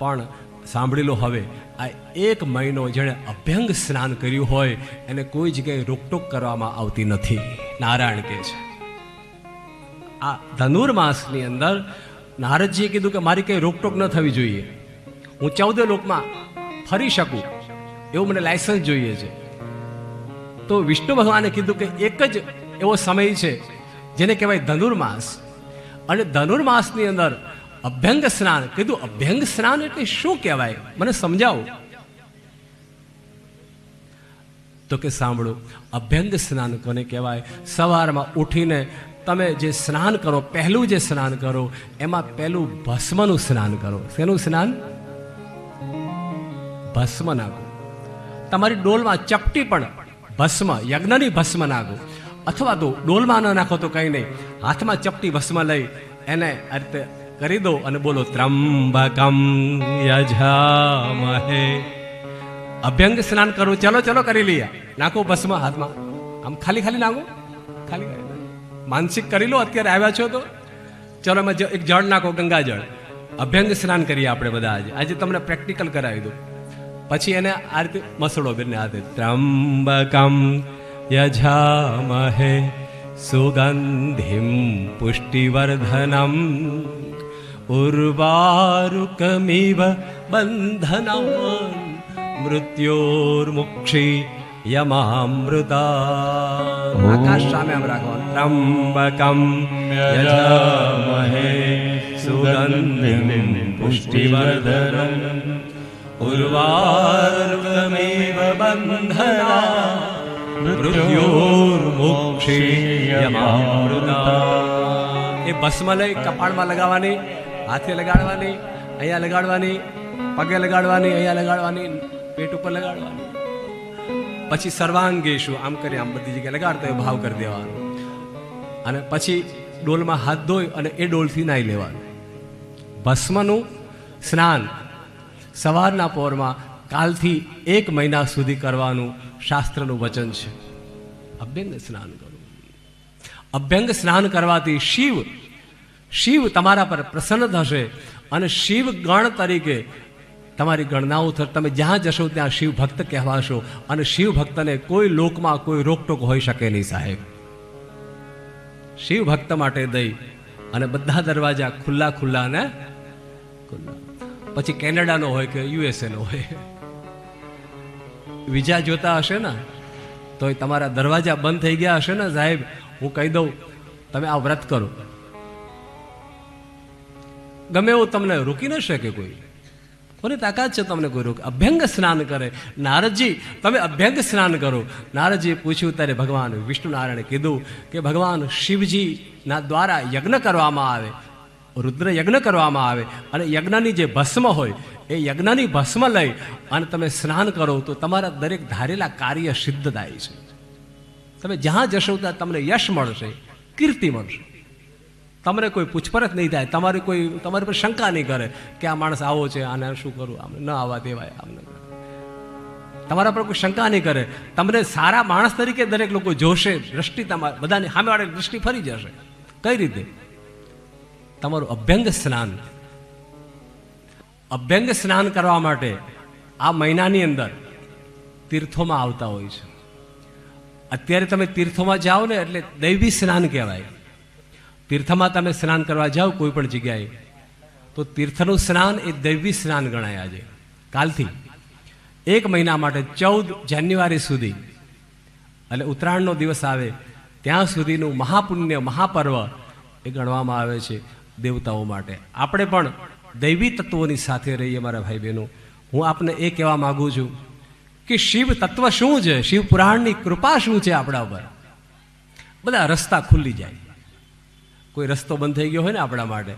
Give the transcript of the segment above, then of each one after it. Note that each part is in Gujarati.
પણ સાંભળી લો હવે, આ એક મહિનો જેણે અભ્યંગ સ્નાન કર્યું હોય, એને કોઈ જગ્યાએ રોકટોક કરવામાં આવતી નથી. નારાયણ કહે છે. આ ધનુર્માસની અંદર નારદજીએ કીધું કે મારી કંઈ રોકટોક ન થવી જોઈએ. હું ચૌદ લોકમાં ફરી શકું, એવું મને લાયસન્સ જોઈએ છે. તો વિષ્ણુ ભગવાને કીધું કે એક જ એવો સમય છે, જેને કહેવાય ધનુર્માસ અને ધનુર્માસની અંદર અભ્યંગ સ્નાન. કીધું અભ્યંગ સ્નાન એટલે શું કહેવાય? મને સમજાવો. તો કે, સાંભળો, અભ્યંગ સ્નાન કોને કહેવાય? સવારમાં ઉઠીને તમે જે સ્નાન કરો, પહેલું જે સ્નાન કરો, એમાં પહેલું ભસ્મનું સ્નાન કરો. શેનું સ્નાન? ભસ્મ નાખો તમારી ડોલમાં ચપટી પણ ભસ્મ, યજ્ઞની ભસ્મ નાખો અથવા તો ડોલમાં ન નાખો તો કંઈ નહીં. હાથમાં ચપટી ભસ્મ લઈ એને આ રીતે કરી દો અને બોલો ત્રંબકમ યજામહે અભ્યંગ સ્નાન કરું, ચલો ચલો, કરી લઈએ નાખો બસમાં હાથમાં. આમ ખાલી ખાલી નાખો. ખાલી માનસિક કરી લો, અત્યારે આવ્યા છો તો. ચલો, એમાં એક જળ નાખો, ગંગા જળ. અભ્યંગ સ્નાન કરીએ આપણે બધા આજે. આજે તમને પ્રેક્ટિકલ કરાવી દઉં. પછી એને આ રીતે મસળો બેને હાથે. ત્રંબકમ યજામહે સુગંધિમ પુષ્ટિવર્ધનમ ઉર્વારુકમિવ બંધનમ મૃત્યોર્મુક્ષી યમામૃતા આકાશ સામે આમ રાખવાનું ત્રંબકમ યજામહે સુગંધિમ પુષ્ટિવર્ધનમ ઉર્વારુકમિવ બંધના મૃત્યોર્મુક્ષીયમામૃતા એ ભસ્મ લઈ કપાળમાં લગાવવાની હાથે લગાડવાની, અહીંયા લગાડવાની, પગે લગાડવાની, અહીંયા લગાડવાની, પેટ ઉપર લગાડવાની. પછી સર્વાંગેશું, આમ કરી આમ બધી જગ્યાએ લગાડતો એ ભાવ કરી દેવાનો. અને પછી ડોલમાં હાથ ધોઈ અને એ ડોલથી નાહી લેવાનું. ભસ્મનું સ્નાન સવારના પોરમાં કાલથી એક મહિના સુધી કરવાનું શાસ્ત્રનું વચન છે. અભ્યંગ સ્નાન કરવું અભ્યંગ સ્નાન કરવાથી શિવ શિવ તમારા પર પ્રસન્ન થશે અને શિવ ગણ તરીકે તમારી ગણનાઓ થશે તમે જ્યાં જશો ત્યાં શિવ ભક્ત કહેવાશો અને શિવ ભક્તને કોઈ લોકમાં કોઈ રોકટોક હોઈ શકે નહીં સાહેબ. શિવ ભક્ત માટે દઈ અને બધા દરવાજા ખુલ્લા ખુલ્લા ને ખુલ્લા. પછી કેનેડાનો હોય કે યુએસએનો હોય. વિઝા જોતા હશે ને તો તમારા દરવાજા બંધ થઈ ગયા હશે ને સાહેબ. હું કહી દઉં, તમે આ વ્રત કરો. ગમે એવું તમને રોકી ન શકે કોઈ. કોની તાકાત છે તમને કોઈ રોક? અભ્યંગ સ્નાન કરે. નારદજી, તમે અભ્યંગ સ્નાન કરો. નારદજીએ પૂછ્યું, ત્યારે ભગવાન વિષ્ણુ નારાયણે કીધું કે ભગવાન શિવજીના દ્વારા યજ્ઞ કરવામાં આવે. રુદ્ર યજ્ઞ કરવામાં આવે. અને યજ્ઞની જે ભસ્મ હોય, એ યજ્ઞની ભસ્મ લઈ અને તમે સ્નાન કરો તો તમારા દરેક ધારેલા કાર્ય સિદ્ધ થાય છે. તમે જ્યાં જશો ત્યાં તમને યશ મળશે, કીર્તિ મળશે. તમને કોઈ પૂછપરછ નહીં થાય, તમારી કોઈ, તમારી પર શંકા નહીં કરે કે આ માણસ આવો છે, આને શું કરું આમ ન આવવા દેવાય આમને તમારા પર કોઈ શંકા નહીં કરે. તમને સારા માણસ તરીકે દરેક લોકો જોશે, દ્રષ્ટિ તમારી બધાની સામેવાળી દ્રષ્ટિ ફરી જશે. કઈ રીતે? તમારું અભ્યંગ સ્નાન. અભ્યંગ સ્નાન કરવા માટે આ મહિનાની અંદર તીર્થોમાં આવતા હોય છે. અત્યારે તમે તીર્થોમાં જાઓ ને એટલે દૈવી સ્નાન કહેવાય. તીર્થમાં તમે સ્નાન કરવા જાઓ, કોઈ પણ જગ્યાએ, તો તીર્થનું સ્નાન એ દૈવી સ્નાન ગણાય આજે કાલથી એક મહિના માટે ચૌદ જાન્યુઆરી સુધી, એટલે ઉત્તરાયણનો દિવસ આવે, ત્યાં સુધીનું મહાપુણ્ય, મહાપર્વ એ ગણવામાં આવે છે દેવતાઓ માટે. આપણે પણ દૈવી તત્વોની સાથે રહીએ, મારા ભાઈ બહેનો હું આપને એ કહેવા માગું છું કે શિવ તત્વ શું છે? શિવ પુરાણની કૃપા શું છે આપણા ઉપર? બધા રસ્તા ખુલ્લી જાય. કોઈ રસ્તો બંધ થઈ ગયો હોય ને આપણા માટે.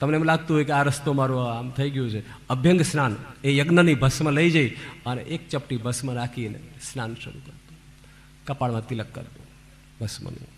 તમને એમ લાગતું હોય કે આ રસ્તો મારો આમ થઈ ગયું છે. અભ્યંગ સ્નાન, એ યજ્ઞની ભસ્મ લઈ જઈ અને એક ચપટી ભસ્મ રાખીને સ્નાન શરૂ કરતું. કપાળમાં તિલક કરતું ભસ્મનું.